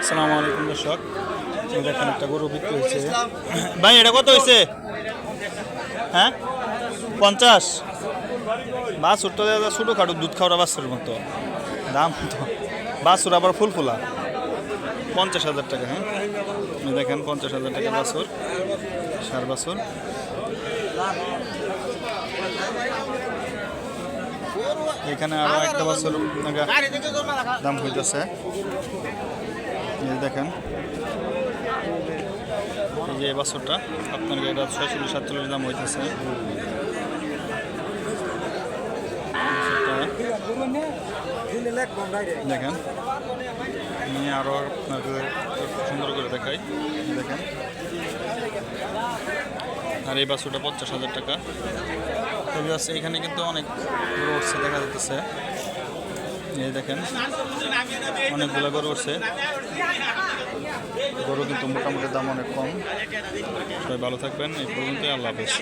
আসসালামু আলাইকুম দর্শক। দেখেন একটা গরু বিক্রি হয়েছে। ভাই, এটা কত হয়েছে? হ্যাঁ? পঞ্চাশ? বাছুর তো দাদা ছোটো খাটো দুধ খাওয়া বাছুর মতো। দাম তো। বাছুর আবার ফুল ফুলা পঞ্চাশ হাজার টাকা হ্যাঁ? দেখেন, পঞ্চাশ হাজার টাকা বাছুর, সার বাছুর। এখানে আরও একটা বছর, দাম হইতেছে। দেখেন, এই যে এই বছরটা আপনার এটা ছয়চল্লিশ, সাতচল্লিশ দাম হইতেছে। দেখেন, আমি আরও আপনাকে সুন্দর করে দেখাই। দেখেন, আর এই বাছুরটা পঞ্চাশ হাজার টাকা। তবে আছে এখানে কিন্তু অনেক গরু উঠছে, দেখা যাচ্ছে এই দেখেন, অনেকগুলো গরু উঠছে। গরু কিন্তু মোটামুটি দাম অনেক কম। সবাই ভালো থাকবেন এই পর্যন্তই আল্লাহ হাফেজ।